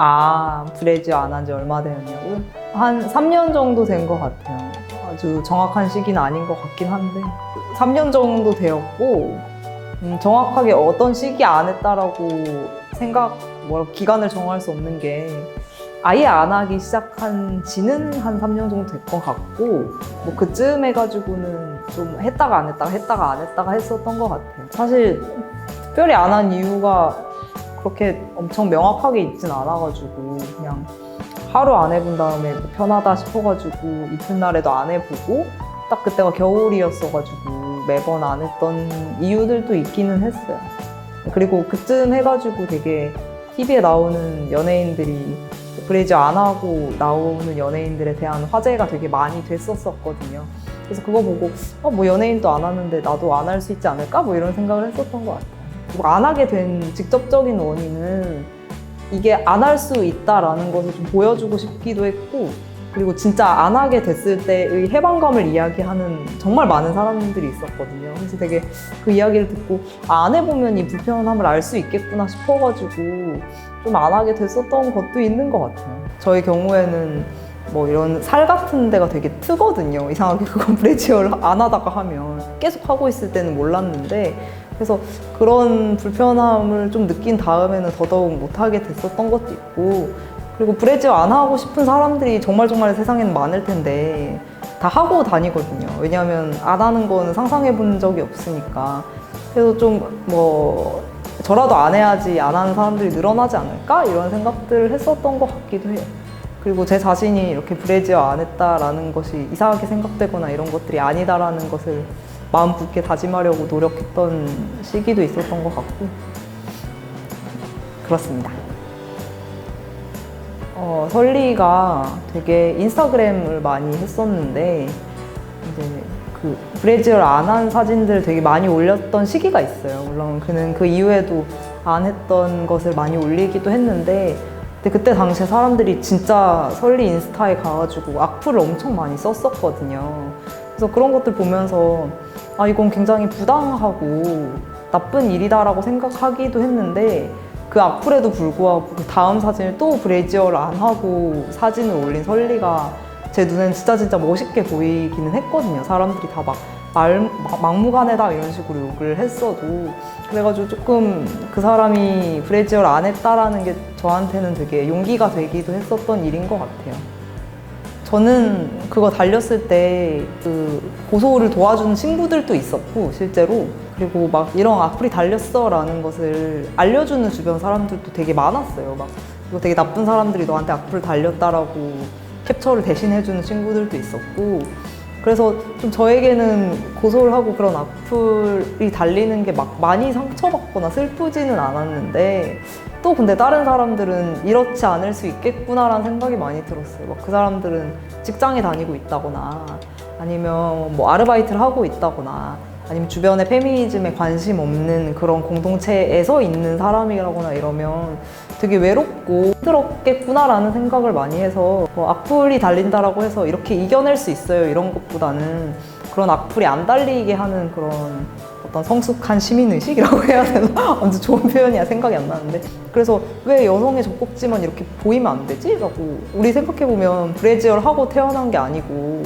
아, 브래지어 안한 지 얼마 되었냐고요? 한 3년 정도 된 것 같아요. 아주 정확한 시기는 아닌 것 같긴 한데 3년 정도 되었고 음, 정확하게 어떤 시기 안 했다라고 생각, 뭐 기간을 정할 수 없는 게 아예 안 하기 시작한 지는 한 3년 정도 될 것 같고 뭐 그쯤 해가지고는 좀 했다가 안 했다가 했다가 안 했다가 했었던 것 같아요. 사실 특별히 안 한 이유가 그렇게 엄청 명확하게 있진 않아가지고 그냥 하루 안 해본 다음에 뭐 편하다 싶어가지고 이튿날에도 안 해보고 딱 그때가 겨울이었어가지고 매번 안 했던 이유들도 있기는 했어요. 그리고 그쯤 해가지고 되게 TV에 나오는 연예인들이 브레이저 안 하고 나오는 연예인들에 대한 화제가 되게 많이 됐었었거든요. 그래서 그거 보고 어, 뭐 연예인도 안 하는데 나도 안 할 수 있지 않을까? 뭐 이런 생각을 했었던 것 같아요. 그리고 안 하게 된 직접적인 원인은 이게 안 할 수 있다라는 것을 좀 보여주고 싶기도 했고 그리고 진짜 안 하게 됐을 때의 해방감을 이야기하는 정말 많은 사람들이 있었거든요. 그래서 되게 그 이야기를 듣고 아, 안 해보면 이 불편함을 알 수 있겠구나 싶어가지고 좀 안 하게 됐었던 것도 있는 것 같아요. 저희 경우에는 뭐 이런 살 같은 데가 되게 트거든요. 이상하게 그건 브래지어를 안 하다가 하면 계속 하고 있을 때는 몰랐는데 그래서 그런 불편함을 좀 느낀 다음에는 더더욱 못하게 됐었던 것도 있고 그리고 브래지어 안 하고 싶은 사람들이 정말 정말 세상에는 많을 텐데 다 하고 다니거든요. 왜냐하면 안 하는 거는 상상해 본 적이 없으니까. 그래서 좀 뭐 저라도 안 해야지 안 하는 사람들이 늘어나지 않을까 이런 생각들을 했었던 것 같기도 해요. 그리고 제 자신이 이렇게 브래지어 안 했다라는 것이 이상하게 생각되거나 이런 것들이 아니다라는 것을 마음 굳게 다짐하려고 노력했던 시기도 있었던 것 같고 그렇습니다. 어, 설리가 되게 인스타그램을 많이 했었는데 이제 그 브래지어를 안한 사진들 되게 많이 올렸던 시기가 있어요. 물론 그는 그 이후에도 안 했던 것을 많이 올리기도 했는데 근데 그때 당시에 사람들이 진짜 설리 인스타에 가가지고 악플을 엄청 많이 썼었거든요. 그래서 그런 것들 보면서 아 이건 굉장히 부당하고 나쁜 일이다라고 생각하기도 했는데 그 악플에도 불구하고 그 다음 사진을 또 브래지어를 안 하고 사진을 올린 설리가 제 눈엔 진짜 진짜 멋있게 보이기는 했거든요. 사람들이 다 막 막무가내다 이런 식으로 욕을 했어도 그래가지고 조금 그 사람이 브래지어를 안 했다라는 게 저한테는 되게 용기가 되기도 했었던 일인 것 같아요. 저는 그거 달렸을 때 그 고소를 도와주는 친구들도 있었고 실제로 그리고 막 이런 악플이 달렸어라는 것을 알려주는 주변 사람들도 되게 많았어요. 막 이거 되게 나쁜 사람들이 너한테 악플 달렸다라고 캡처를 대신 해주는 친구들도 있었고 그래서 좀 저에게는 고소를 하고 그런 악플이 달리는 게 막 많이 상처받거나 슬프지는 않았는데 또 근데 다른 사람들은 이렇지 않을 수 있겠구나라는 생각이 많이 들었어요. 막 그 사람들은 직장에 다니고 있다거나 아니면 뭐 아르바이트를 하고 있다거나 아니면 주변에 페미니즘에 관심 없는 그런 공동체에서 있는 사람이라거나 이러면 되게 외롭고 힘들었겠구나라는 생각을 많이 해서 뭐 악플이 달린다라고 해서 이렇게 이겨낼 수 있어요 이런 것보다는 그런 악플이 안 달리게 하는 그런 어떤 성숙한 시민의식이라고 해야 되나? 완전 좋은 표현이야 생각이 안 나는데 그래서 왜 여성의 젖꼭지만 이렇게 보이면 안 되지? 라고 우리 생각해보면 브래지어를 하고 태어난 게 아니고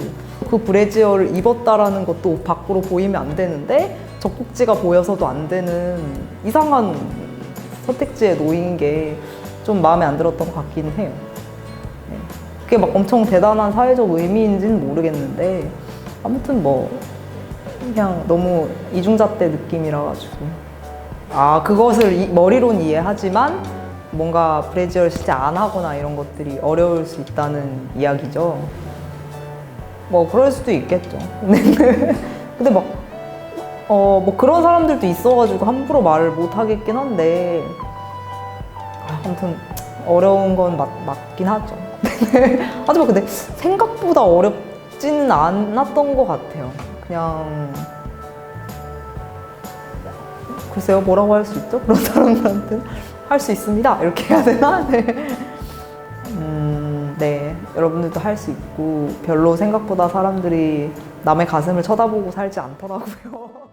그 브래지어를 입었다라는 것도 옷 밖으로 보이면 안 되는데 젖꼭지가 보여서도 안 되는 이상한 선택지에 놓인 게 좀 마음에 안 들었던 것 같기는 해요. 네. 그게 막 엄청 대단한 사회적 의미인지는 모르겠는데 아무튼 뭐 그냥 너무 이중잣대 느낌이라 가지고 아 그것을 이- 머리론 이해하지만 뭔가 브래지어를 진짜 안 하거나 이런 것들이 어려울 수 있다는 이야기죠. 뭐 그럴 수도 있겠죠. 근데 막 어, 뭐 그런 사람들도 있어가지고 함부로 말을 못 하겠긴 한데, 아, 아무튼 어려운 건 맞, 맞긴 하죠. 하지만 근데 생각보다 어렵 지는 않았던 것 같아요. 그냥, 글쎄요, 뭐라고 할 수 있죠? 그런 사람들한테는 할수 있습니다. 이렇게 해야 되나? 네. 음, 네. 여러분들도 할 수 있고, 별로 생각보다 사람들이 남의 가슴을 쳐다보고 살지 않더라고요.